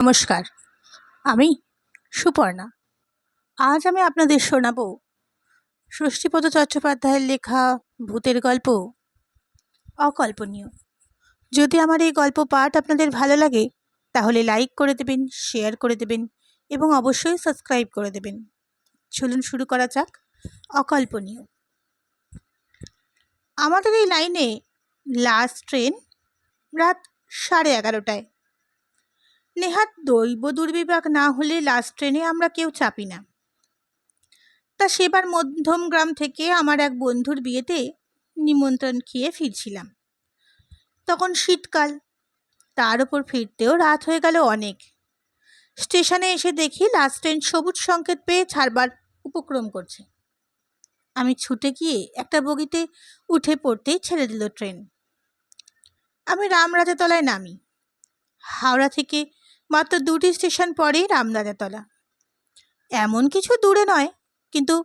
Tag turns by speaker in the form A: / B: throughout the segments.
A: নমস্কার, আমি সুপর্ণা। আজ আমি আপনাদের শোনাব ষষ্ঠীপদ চট্টোপাধ্যায়ের লেখা ভূতের গল্প, অকল্পনীয়। যদি আমার এই গল্প পাঠ আপনাদের ভালো লাগে, তাহলে লাইক করে দেবেন শেয়ার করে দেবেন এবং অবশ্যই সাবস্ক্রাইব করে দেবেন। চলুন শুরু করা যাক, অকল্পনীয়। আমাদের এই লাইনে লাস্ট ট্রেন রাত সাড়ে এগারোটায়। নেহাত দৈব দুর্বিপাক না হলে লাস্ট ট্রেনে আমরা কেউ চাপি না। তা সেবার মধ্যম গ্রাম থেকে আমার এক বন্ধুর বিয়েতে নিমন্ত্রণ খেয়ে ফিরছিলাম। তখন শীতকাল, তার ওপর ফিরতেও রাত হয়ে গেল অনেক। স্টেশনে এসে দেখি লাস্ট ট্রেন সবুজ সংকেত পেয়ে ছাড়বার উপক্রম করছে। আমি ছুটে গিয়ে একটা বগিতে উঠে পড়তেই ছেড়ে দিল ট্রেন। আমি রামরাজাতলায় নামি। হাওড়া থেকে মাত্র দুটি স্টেশন পরেই রামরাজাতলা এমন কিছু দূরে নয়, কিন্তু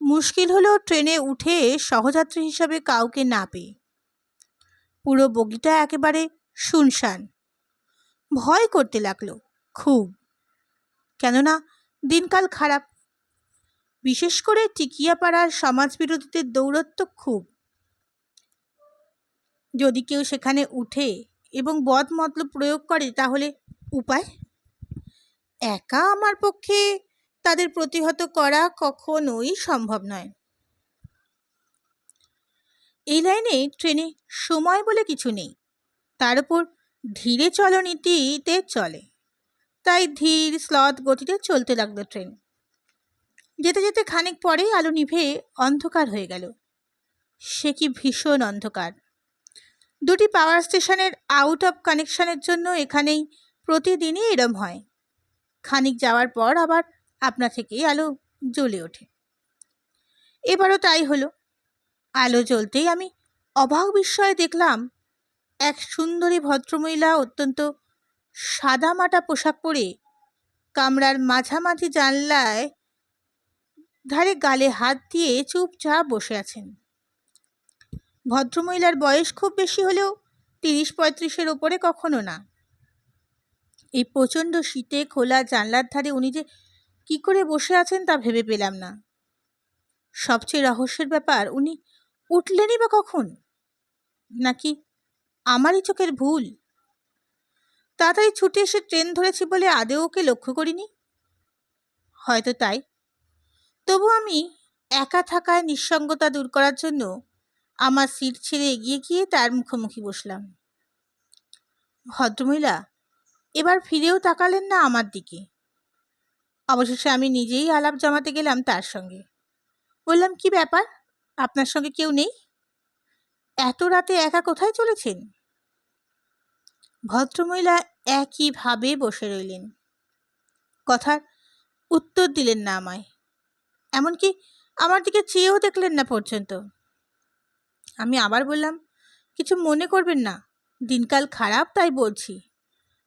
A: মুশকিল হলো ট্রেনে উঠে সহযাত্রী হিসাবে কাউকে না পেয়ে। পুরো বগিটা একেবারে শুনশান। ভয় করতে লাগল, খুব। কেননা দিনকাল খারাপ। বিশেষ করে টিকিয়াপাড়ার সমাজবিরোধীদের দৌরত্ব খুব। যদি কেউ সেখানে উঠে এবং বদ মতলব প্রয়োগ করে, তাহলে উপায়? একা আমার পক্ষে তাদের প্রতিহত করা কখনোই সম্ভব নয়। এই লাইনে ট্রেনে সময় বলে কিছু নেই। তার উপর ধীরে চলনীতিতে চলে। তাই ধীর, স্লথ গতিতে চলতে লাগল ট্রেন। যেতে যেতে খানিক পরেই আলো নিভে অন্ধকার হয়ে গেল। সে কি ভীষণ অন্ধকার। দুটি পাওয়ার স্টেশনের আউট অফ কানেকশনের জন্য এখানেই প্রতিদিনই এরম হয়। খানিক যাওয়ার পর আবার আপনা থেকেই আলো জ্বলে ওঠে। এবারও তাই হলো। আলো জ্বলতেই আমি অবাক বিস্ময়ে দেখলাম, এক সুন্দরী ভদ্রমহিলা অত্যন্ত সাদামাটা পোশাক পরে কামরার মাঝামাঝি জানলায় ধারে গালে হাত দিয়ে চুপচাপ বসে আছেন। ভদ্রমহিলার বয়স খুব বেশি হলেও তিরিশ পঁয়ত্রিশের ওপরে কখনো না। এই প্রচণ্ড শীতে খোলা জানলার ধারে উনি যে কি করে বসে আছেন তা ভেবে পেলাম না। সবচেয়ে রহস্যের ব্যাপার, উনি উঠলেনই বা কখন? নাকি আমারই চোখের ভুল? তাড়াতাড়ি ছুটে এসে ট্রেন ধরেছি বলে আদেও ওকে লক্ষ্য করিনি? হয়তো তাই। তবু আমি একা থাকায় নিঃসঙ্গতা দূর করার জন্য আমার সিট ছেড়ে এগিয়ে গিয়ে তার মুখোমুখি বসলাম। ভদ্রমহিলা এবার ফিরেও তাকালেন না আমার দিকে। অবশেষে আমি নিজেই আলাপ জমাতে গেলাম তার সঙ্গে। বললাম, কি ব্যাপার? আপনার সঙ্গে কেউ নেই? এত রাতে একা কোথায় চলেছেন? ভদ্রমহিলা একইভাবে বসে রইলেন। কথার উত্তর দিলেন না আমায়। এমনকি আমার দিকে চেয়েও দেখলেন না পর্যন্ত। আমি আবার বললাম, কিছু মনে করবেন না, দিনকাল খারাপ তাই বলছি।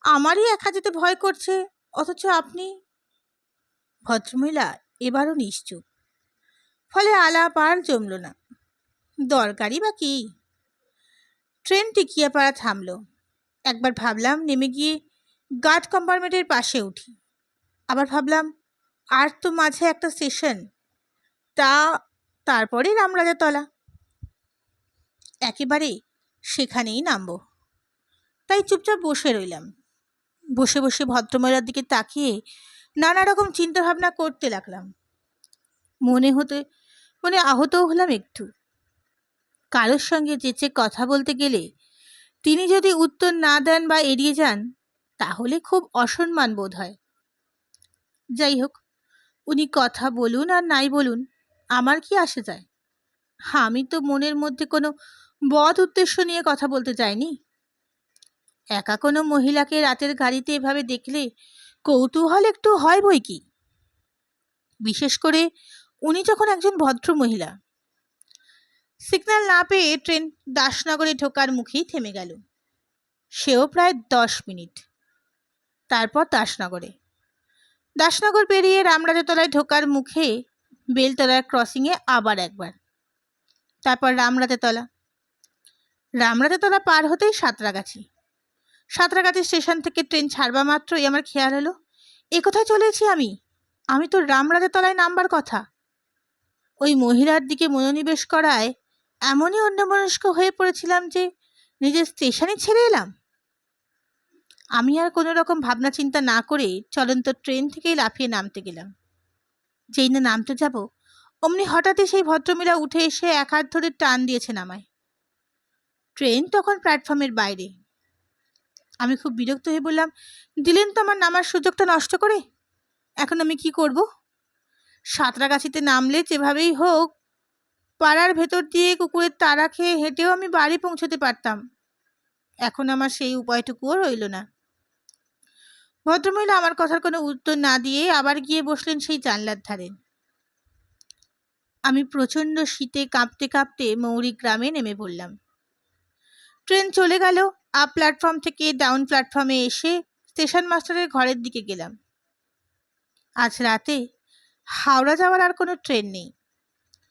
A: আমারই একা যেতে ভয় করছে, অথচ আপনি? ভদ্রমহিলা, এবারও নিশ্চুপ। ফলে আলাপ আর জমল না। দরকারই বা কি? ট্রেন টিকিয়াপাড়া থামল। একবার ভাবলাম নেমে গিয়ে গার্ড কম্পার্টমেন্টের পাশে উঠি। আবার ভাবলাম, আর তো মাঝে একটা স্টেশন তা তারপরে রামরাজাতলা। একেবারে সেখানেই নামব। তাই চুপচাপ বসে রইলাম। বসে বসে ভদ্রমহিলার দিকে তাকিয়ে নানা রকম চিন্তাভাবনা করতে লাগলাম। মনে হতে, মনে আহতও হলাম একটু। কারোর সঙ্গে যেচে কথা বলতে গেলে তিনি যদি উত্তর না দেন বা এড়িয়ে যান, তাহলে খুব অসম্মান বোধ হয়। যাই হোক, উনি কথা বলুন আর নাই বলুন, আমার কি আসে যায়? আমি তো মনের মধ্যে কোনো বদ উদ্দেশ্য নিয়ে কথা বলতে চাইনি একা কোনো মহিলাকে রাতের গাড়িতে এভাবে দেখলে কৌতূহল একটু হয় বই কি? বিশেষ করে উনি যখন একজন ভদ্র মহিলা। সিগন্যাল না পেয়ে ট্রেন দাসনগরে ঢোকার মুখেই থেমে গেল। সেও প্রায় দশ মিনিট। তারপর দাসনগরে। দাসনগর পেরিয়ে রামরাজাতলায় ঢোকার মুখে বেলতলার ক্রসিংয়ে আবার একবার। তারপর রামরাজাতলা। রামরাজাতলা পার হতেই সাঁতরাগাছি। সাঁতরাগাছি স্টেশন থেকে ট্রেন ছাড়বা মাত্রই আমার খেয়াল হলো এ কোথায় চলেছি আমি? আমি তো রামরাজের তলায় নামবার কথা। ওই মহিলার দিকে মনোনিবেশ করায় এমনই অন্যমনস্ক হয়ে পড়েছিলাম যে নিজের স্টেশনে ছেড়ে এলাম। আমি আর কোনো রকম ভাবনা চিন্তা না করে চলন্ত ট্রেন থেকেই লাফিয়ে নামতে গেলাম। যেই না নামতে যাব, অমনি হঠাৎই সেই ভদ্রমহিলা উঠে এসে এক হাত ধরে টান দিয়েছেন আমায়। ট্রেন তখন প্ল্যাটফর্মের বাইরে। আমি খুব বিরক্ত হয়ে বললাম, দিলেন তো আমার নামার সুযোগটা নষ্ট করে? এখন আমি কি করব? সাঁতরাগাছিতে নামলে যেভাবেই হোক, পাড়ার ভেতর দিয়ে কুকুরের তারা খেয়ে হেঁটেও আমি বাড়ি পৌঁছতে পারতাম। এখন আমার সেই উপায়টুকুও রইল না। ভদ্রমহিলা আমার কথার কোনো উত্তর না দিয়ে আবার গিয়ে বসলেন সেই জানলার ধারে। আমি প্রচণ্ড শীতে কাঁপতে কাঁপতে মৌরি গ্রামে নেমে পড়লাম। ট্রেন চলে গেল আপ প্ল্যাটফর্ম থেকে ডাউন প্ল্যাটফর্মে এসে স্টেশন মাস্টারের ঘরের দিকে গেলাম। আজ রাতে হাওড়া যাওয়ার আর কোনো ট্রেন নেই।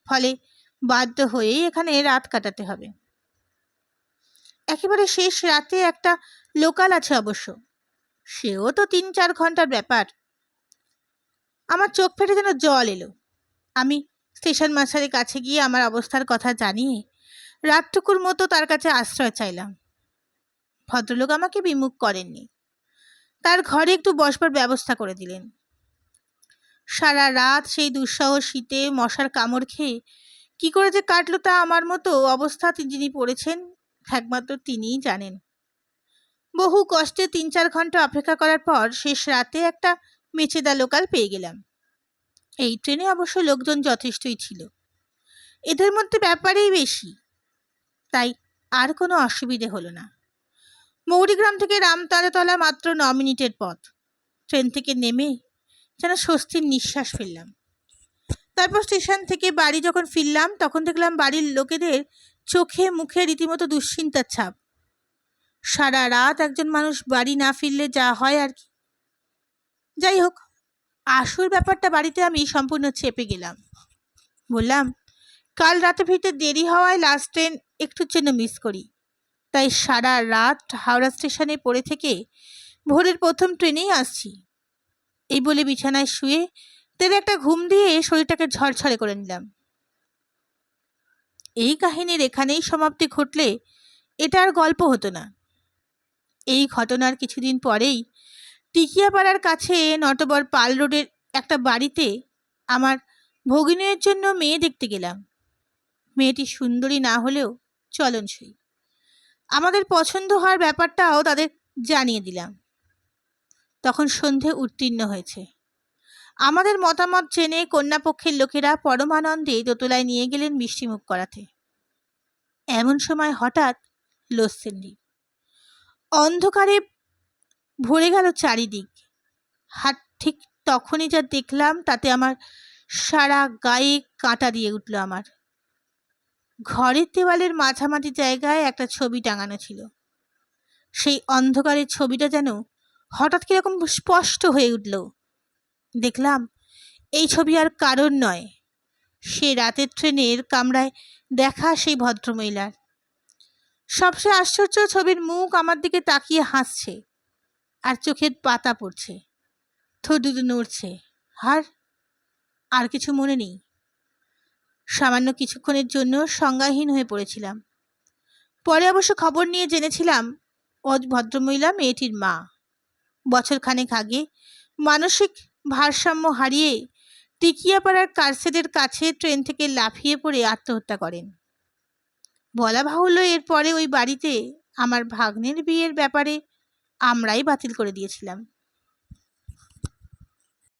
A: ফলে বাধ্য হয়েই এখানে রাত কাটাতে হবে। একেবারে শেষ রাতে একটা লোকাল আছে অবশ্য। সেও তো তিন চার ঘণ্টার ব্যাপার। আমার চোখ ফেটে যেন জল এলো। আমি স্টেশন মাস্টারের কাছে গিয়ে আমার অবস্থার কথা জানিয়ে রাতটুকুর মতো তার কাছে আশ্রয় চাইলাম। ভদ্রলোক আমাকে বিমুখ করেননি। তার ঘরে একটু বসবার ব্যবস্থা করে দিলেন। সারা রাত সেই দুঃসহ শীতে মশার কামড় খেয়ে কি করে যে কাটলো তা আমার মতো অবস্থা যিনি পড়েছেন, একমাত্র তিনিই জানেন। বহু কষ্টে তিন চার ঘণ্টা অপেক্ষা করার পর শেষ রাতে একটা মেচেদা লোকাল পেয়ে গেলাম। এই ট্রেনে অবশ্য লোকজন যথেষ্টই ছিল। এদের মধ্যে ব্যাপারেই বেশি। তাই আর কোনো অসুবিধে হলো না। মৌরিগ্রাম থেকে রামতারাতলা মাত্র ন মিনিটের পথ। ট্রেন থেকে নেমে যেন স্বস্তির নিঃশ্বাস ফেললাম। তারপর স্টেশন থেকে বাড়ি যখন ফিরলাম, তখন দেখলাম বাড়ির লোকেদের চোখে মুখে রীতিমতো দুশ্চিন্তার ছাপ। সারা রাত একজন মানুষ বাড়ি না ফিরলে যা হয় আর কি। যাই হোক, আসল ব্যাপারটা বাড়িতে আমি সম্পূর্ণ চেপে গেলাম। বললাম, কাল রাতে ফিরতে দেরি হওয়ায় লাস্ট ট্রেন একটুর জন্য মিস করি। তাই সারা রাত হাওড়া স্টেশনে পড়ে থেকে ভোরের প্রথম ট্রেনেই আসছি। এই বলে বিছানায় শুয়ে তেরে একটা ঘুম দিয়ে শরীরটাকে ঝরঝরে করে নিলাম। এই কাহিনীর এখানেই সমাপ্তি ঘটলে এটা আর গল্প হতো না। এই ঘটনার কিছুদিন পরেই টিকিয়াপাড়ার কাছে নটবর পাল রোডের একটা বাড়িতে আমার ভগিনীর জন্য মেয়ে দেখতে গেলাম। মেয়েটি সুন্দরী না হলেও চলনসই। আমাদের পছন্দ হওয়ার ব্যাপারটাও তাদের জানিয়ে দিলাম। তখন সন্ধে উত্তীর্ণ হয়েছে। আমাদের মতামত জেনে কন্যাপক্ষের লোকেরা পরমানন্দে দোতলায় নিয়ে গেলেন মিষ্টিমুখ করাতে। এমন সময় হঠাৎ লোসেননি অন্ধকারে ভরে গেল চারিদিক। হাত ঠিক তখনই যা দেখলাম তাতে আমার সারা গায়ে কাঁটা দিয়ে উঠল আমার। ঘরের দেওয়ালের মাঝামাঝি জায়গায় একটা ছবি টাঙানো ছিল। সেই অন্ধকারের ছবিটা যেন হঠাৎ কীরকম স্পষ্ট হয়ে উঠল। দেখলাম, এই ছবি আর কারণ নয়। সে রাতের ট্রেনের কামরায় দেখা সেই ভদ্রমহিলার। সবচেয়ে আশ্চর্য ছবির মুখ আমার দিকে তাকিয়ে হাসছে আর চোখের পাতা পড়ছে। দুটো নড়ছে। আর আর কিছু মনে নেই। সামান্য কিছুক্ষণের জন্য সংজ্ঞাহীন হয়ে পড়েছিলাম। পরে অবশ্য খবর নিয়ে জেনেছিলাম ও ভদ্রমহিলা মেয়েটির মা। বছরখানেক আগে মানসিক ভারসাম্য হারিয়ে টিকিয়াপাড়ার কারসেটের কাছে ট্রেন থেকে লাফিয়ে পড়ে আত্মহত্যা করেন। বলা বাহুল্য এরপরে ওই বাড়িতে আমার ভাগ্নের বিয়ের ব্যাপারে আমরাই বাতিল করে দিয়েছিলাম।